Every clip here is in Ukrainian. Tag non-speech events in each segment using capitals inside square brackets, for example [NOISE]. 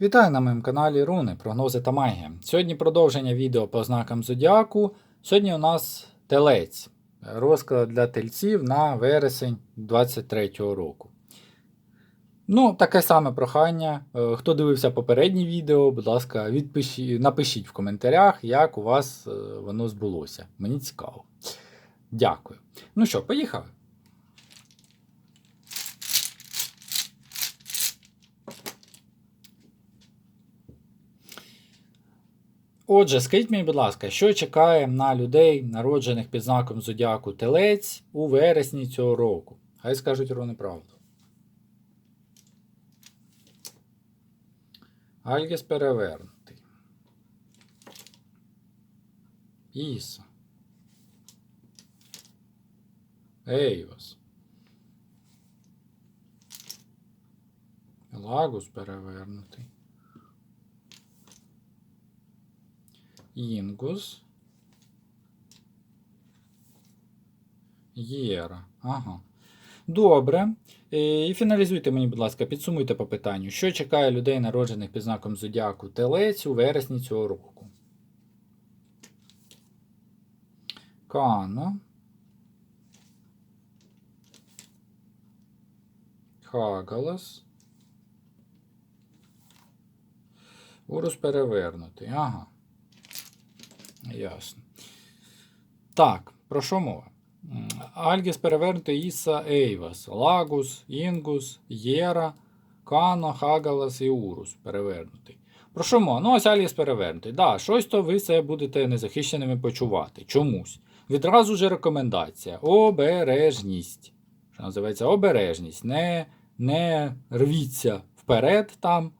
Вітаю на моєму каналі Руни, прогнози та магія. Сьогодні продовження відео по знакам Зодіаку. Сьогодні у нас телець. Розклад для тельців на вересень 23-го року. Ну, таке саме прохання. Е, Хто дивився попереднє відео, будь ласка, відпиші, напишіть в коментарях, як у вас е, воно збулося. Мені цікаво. Дякую. Ну що, поїхали. Отже, скажіть мені, будь ласка, що чекає на людей, народжених під знаком Зодіаку Телець у вересні цього року? Хай скажуть ровно правду. Альгіс перевернутий. Іса. Ейвос. Лагус перевернутий. Інгус. Єра. Ага. Добре. Е, І фіналізуйте мені, будь ласка, підсумуйте по питанню, що чекає людей, народжених під знаком Зодіаку Телець у вересні цього року. Кано. Хагалас. Урус перевернутий. Ага. Ясно. Так, про що мова? Альгіс перевернутий Іса Ейвас, Лагус, Інгус, Єра, Кано, Хагалас і Урус перевернутий. Про що мова? Ну, ось Альгіс перевернутий. Да, щось то ви себе будете незахищеними почувати. Чомусь. Відразу ж рекомендація. Обережність. Що називається обережність. Не, не рвіться вперед там.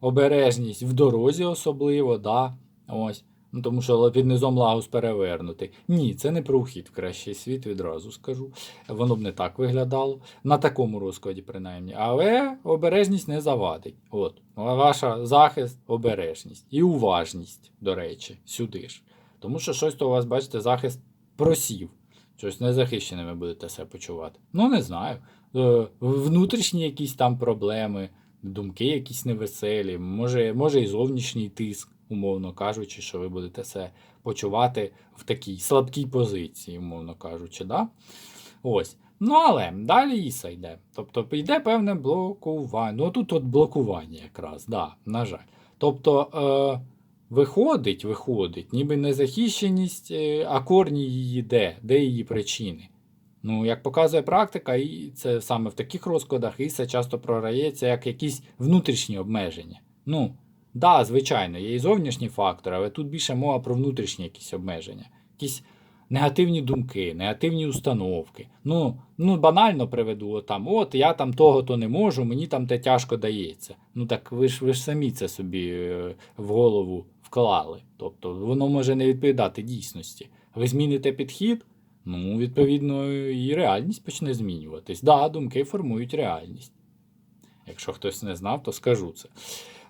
Обережність в дорозі особливо, да. Ось. Ну, тому що під низом лагус перевернутий. Ні, це не про вхід в кращий світ, відразу скажу. Воно б не так виглядало. На такому розкладі, принаймні. Але обережність не завадить. От. Ваша захист, обережність. І уважність, до речі, сюди ж. Тому що щось то у вас, бачите, захист просів. Щось незахищеними будете себе почувати. Ну, не знаю. Е, Внутрішні якісь там проблеми, думки якісь невеселі, може, може і зовнішній тиск умовно кажучи, що ви будете себе почувати в такій слабкій позиції, умовно кажучи. Да? Ось. Ну, але далі Іса йде. Тобто йде певне блокування. Ну, тут от блокування якраз, да, на жаль. Тобто, е, виходить, виходить, ніби незахищеність, е, а корні її де? Де її причини? Ну, як показує практика, і це саме в таких розкладах Іса часто програється як якісь внутрішні обмеження. Ну, Да, звичайно, є і зовнішні фактори, але тут більше мова про внутрішні якісь обмеження, якісь негативні думки, негативні установки. Ну, ну банально приведу, там, от я там того-то не можу, мені там те тяжко дається. Ну так ви ж ви ж самі це собі е, в голову вклали. Тобто воно може не відповідати дійсності. Ви зміните підхід, ну, відповідно, і реальність почне змінюватись. Да, думки формують реальність. Якщо хтось не знав, то скажу це.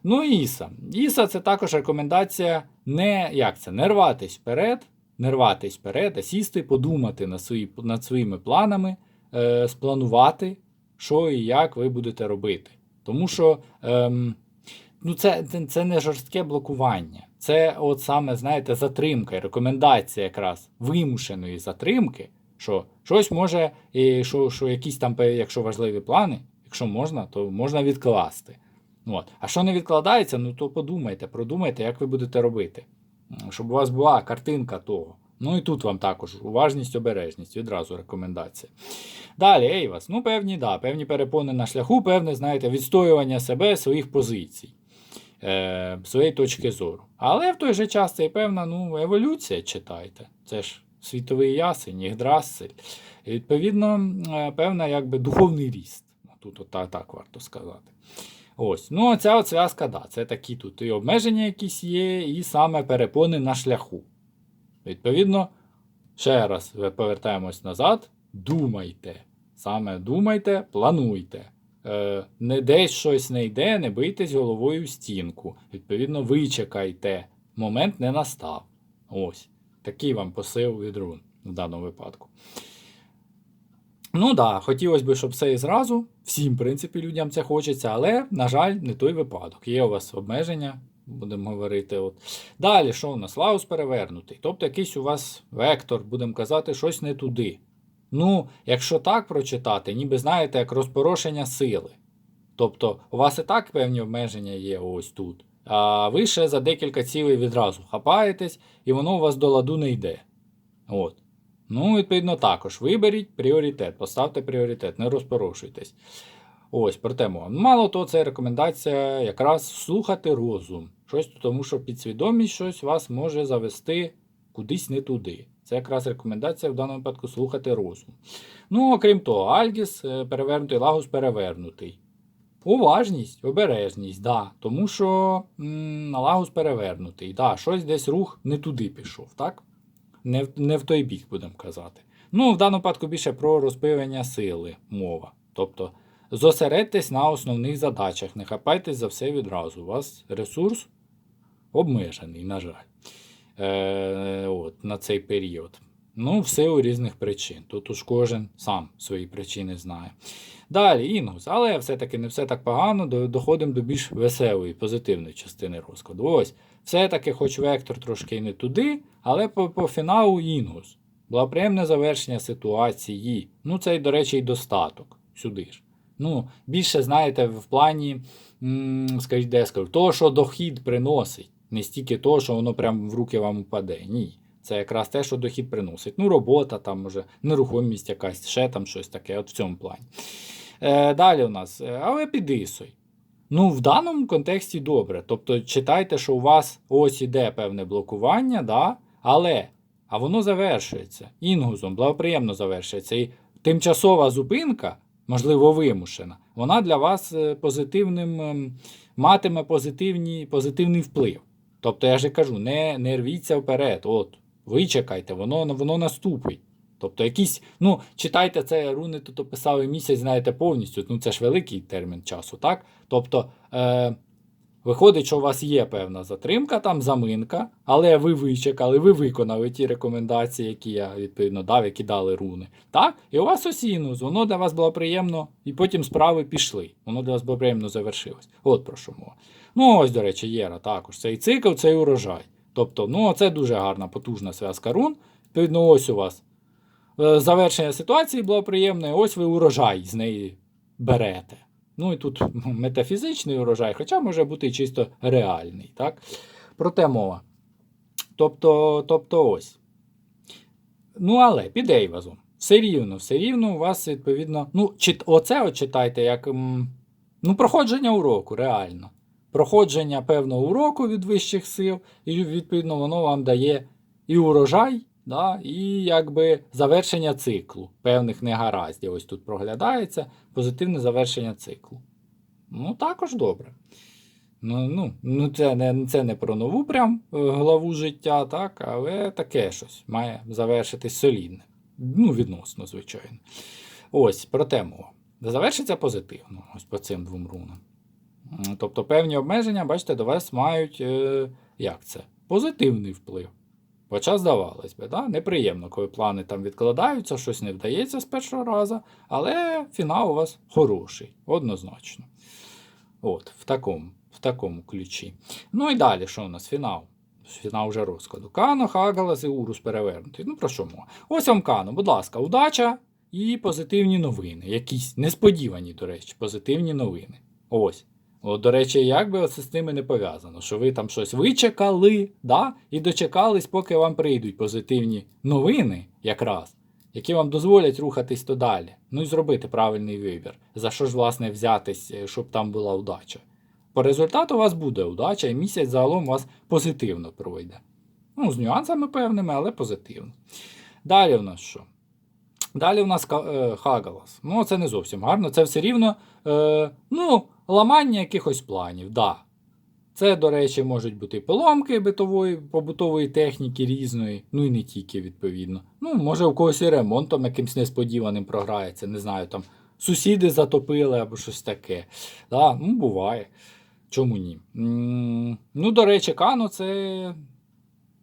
Ну і Іса. Іса це також рекомендація не як це, не рватись вперед, не рватись вперед, а сісти, подумати над, свої, над своїми планами, е, спланувати, що і як ви будете робити. Тому що ем, ну це, це, не жорстке блокування. Це от саме, знаєте, затримка, рекомендація якраз вимушеної затримки, що щось може, і що, що якісь там, якщо важливі плани, якщо можна, то можна відкласти. От. А що не відкладається, ну то подумайте, продумайте, як ви будете робити. Щоб у вас була картинка того. Ну і тут вам також уважність, обережність, відразу рекомендація. Далі, Ейвас, ну певні, да, певні перепони на шляху, певне, знаєте, відстоювання себе, своїх позицій, е, своєї точки зору. Але в той же час це і певна ну, еволюція, читайте. Це ж світовий ясень, Ігдрассель. І відповідно, е, певна якби духовний ріст. Тут от, так, так варто сказати. Ось, ну ця от зв'язка, да, це такі тут і обмеження якісь є, і саме перепони на шляху. Відповідно, ще раз повертаємось назад. Думайте. Саме думайте, плануйте. Е, Не десь щось не йде, не бийтесь головою в стінку. Відповідно, вичекайте. Момент не настав. Ось. Такий вам посил від рун в даному випадку. Ну да, хотілося б, щоб все і зразу. Всім, в принципі, людям це хочеться, але, на жаль, не той випадок. Є у вас обмеження, будемо говорити. От. Далі, що у нас? Лаус перевернутий. Тобто якийсь у вас вектор, будемо казати, щось не туди. Ну, якщо так прочитати, ніби знаєте, як розпорошення сили. Тобто, у вас і так певні обмеження є ось тут. А ви ще за декілька цілей відразу хапаєтесь, і воно у вас до ладу не йде. От. Ну, відповідно, також виберіть пріоритет, поставте пріоритет, не розпорошуйтесь. Ось, проте мова. Мало того, це рекомендація якраз слухати розум. Щось, тому що підсвідомість щось вас може завести кудись не туди. Це якраз рекомендація в даному випадку слухати розум. Ну, окрім того, Альгіс е, перевернутий, Лагус перевернутий. Уважність, обережність, да. Тому що м, Лагус перевернутий. Да, щось десь рух не туди пішов, так? Не, в- не в той бік, будемо казати. Ну, в даному випадку більше про розпилення сили мова. Тобто зосередьтесь на основних задачах, не хапайтесь за все відразу. У вас ресурс обмежений, на жаль, е, от, на цей період. Ну, в силу різних причин. Тут уж кожен сам свої причини знає. Далі, інгус, але все-таки не все так погано, доходимо до більш веселої, позитивної частини розкладу. Ось, все-таки, хоч вектор трошки не туди, але по, по фіналу інгус. Благоприємне завершення ситуації. Ну, це, до речі, і достаток сюди ж. Ну, більше, знаєте, в плані, скажіть, того, що дохід приносить. Не стільки того, що воно прямо в руки вам упаде. Ні. Це якраз те, що дохід приносить. Ну, робота, там, може, нерухомість якась, ще там щось таке, от в цьому плані. Е, далі у нас, е, але під ісою. Ну, в даному контексті добре. Тобто читайте, що у вас ось іде певне блокування, да? але а воно завершується інгузом, благоприємно завершується. І тимчасова зупинка, можливо, вимушена, вона для вас е, позитивним ем, матиме позитивний вплив. Тобто, я ж кажу, не, не рвіться вперед. От, вичекайте, воно, воно наступить. Тобто, якісь, ну, читайте це, руни тут описали місяць, знаєте, повністю. Ну, це ж великий термін часу, так? Тобто, е, виходить, що у вас є певна затримка, там заминка, але ви вичекали, ви виконали ті рекомендації, які я відповідно дав, які дали руни. Так? І у вас ось інус, воно для вас було приємно, і потім справи пішли. Воно для вас було приємно завершилось. От про що мова. Ну, ось, до речі, Єра також. Цей цикл, цей урожай. Тобто, ну, це дуже гарна, потужна зв'язка рун. Відповідно, ось у вас е, завершення ситуації було приємне, ось ви урожай з неї берете. Ну і тут [LAUGHS] метафізичний урожай, хоча може бути чисто реальний. Так? Проте мова. Тобто, тобто ось. Ну, але під Ейвазом. Все рівно, все рівно у вас, відповідно. Ну, чит, оце от читайте як ну, проходження уроку, реально. Проходження певного уроку від вищих сил, і відповідно воно вам дає і урожай, да, і якби завершення циклу певних негараздів. Ось тут проглядається позитивне завершення циклу. Ну, також добре. Ну, ну, ну це, не, це не про нову прям е, главу життя, так, але таке щось має завершитись солідне. Ну, відносно, звичайно. Ось, про тему. Завершиться позитивно, ось по цим двом рунам. Тобто певні обмеження, бачите, до вас мають е, як це? Позитивний вплив. Хоча здавалось би, да? неприємно, коли плани там відкладаються, щось не вдається з першого разу, але фінал у вас хороший, однозначно. От, в такому, в такому ключі. Ну і далі, що у нас? Фінал. Фінал вже розкладу. Кано, Хагалас і Урус перевернутий. Ну про що мова? Ось вам Кано, будь ласка, удача і позитивні новини. Якісь несподівані, до речі, позитивні новини. Ось. От, до речі, як би це з ними не пов'язано, що ви там щось вичекали, да? і дочекались, поки вам прийдуть позитивні новини, якраз, які вам дозволять рухатись то далі. Ну і зробити правильний вибір. За що ж, власне, взятись, е, щоб там була удача. По результату у вас буде удача, і місяць загалом у вас позитивно пройде. Ну, з нюансами певними, але позитивно. Далі в нас що? Далі в нас е, Хагалас. Ну, це не зовсім гарно. Це все рівно е, ну, ламання якихось планів. Да. Це, до речі, можуть бути поломки битової, побутової техніки різної, ну і не тільки, відповідно. Ну, може, у когось і ремонтом якимось несподіваним програється, не знаю, там сусіди затопили або щось таке. Да, ну, буває. Чому ні? М, Ну, до речі, Кано це.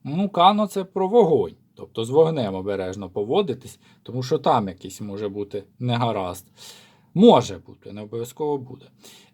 Ну, Кано це про вогонь. Тобто з вогнем обережно поводитись, тому що там якийсь може бути негаразд. Може бути, не обов'язково буде.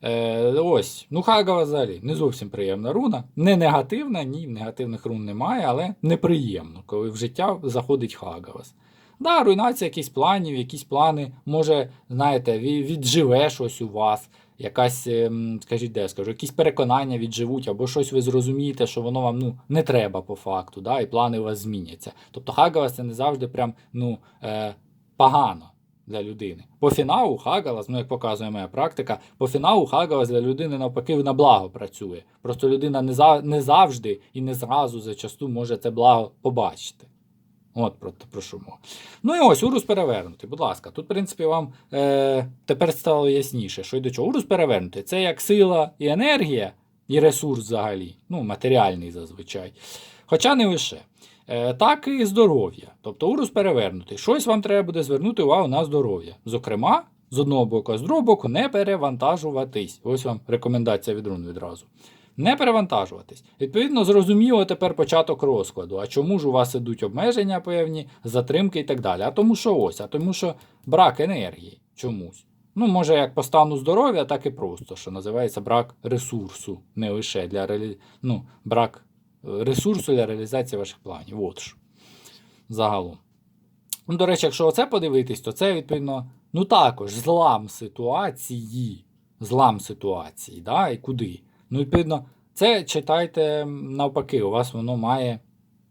Е, ось, ну Хагава взагалі не зовсім приємна руна. Не негативна, ні, негативних рун немає, але неприємно, коли в життя заходить Хагавас. Да, руйнація якихось планів, якісь плани, може, знаєте, відживе щось у вас, якась, ем, скажіть, де скажу, якісь переконання відживуть, або щось ви зрозумієте, що воно вам ну, не треба по факту, да, і плани у вас зміняться. Тобто Хагавас це не завжди прям ну, е, погано для людини. По фіналу Хагалас, ну як показує моя практика, по фіналу Хагалас для людини навпаки на благо працює. Просто людина не, за, не завжди і не зразу зачасту може це благо побачити. От про, про мова. Ну і ось урус перевернутий. Будь ласка, тут, в принципі, вам е, тепер стало ясніше, що й до чого. Урус перевернутий це як сила і енергія, і ресурс взагалі, ну, матеріальний зазвичай. Хоча не лише. Е, так і здоров'я. Тобто урус перевернутий. Щось вам треба буде звернути увагу на здоров'я. Зокрема, з одного боку, а з другого боку, не перевантажуватись. Ось вам рекомендація від рун відразу. Не перевантажуватись. Відповідно, зрозуміло тепер початок розкладу. А чому ж у вас ідуть обмеження певні, затримки і так далі? А тому, що ось, а тому, що брак енергії чомусь. Ну, може, як по стану здоров'я, так і просто, що називається брак ресурсу, не лише для реалі... ну, брак е, ресурсу для реалізації ваших планів. От що. Загалом. Ну, до речі, якщо оце подивитись, то це, відповідно, ну також злам ситуації. Злам ситуації, да, і куди? Ну, відповідно, це читайте навпаки, у вас воно має,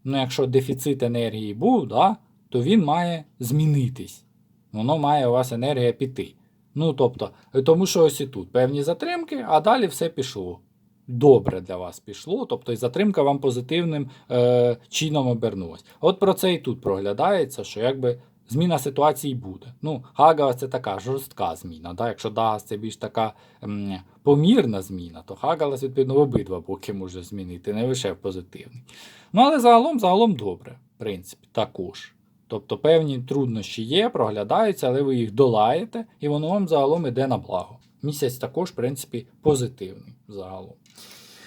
ну, якщо дефіцит енергії був, да, то він має змінитись. Воно має у вас енергія піти. Ну, тобто, е, тому що ось і тут певні затримки, а далі все пішло. Добре для вас пішло, тобто і затримка вам позитивним е, чином обернулась. От про це і тут проглядається, що якби зміна ситуації буде. Ну, Хагас це така жорстка зміна. Да? Якщо Дагас це більш така м, помірна зміна, то Хагалас, відповідно, в обидва боки може змінити, не лише в позитивний. Ну, але загалом, загалом добре, в принципі, також. Тобто певні труднощі є, проглядаються, але ви їх долаєте, і воно вам загалом іде на благо. Місяць також, в принципі, позитивний загалом.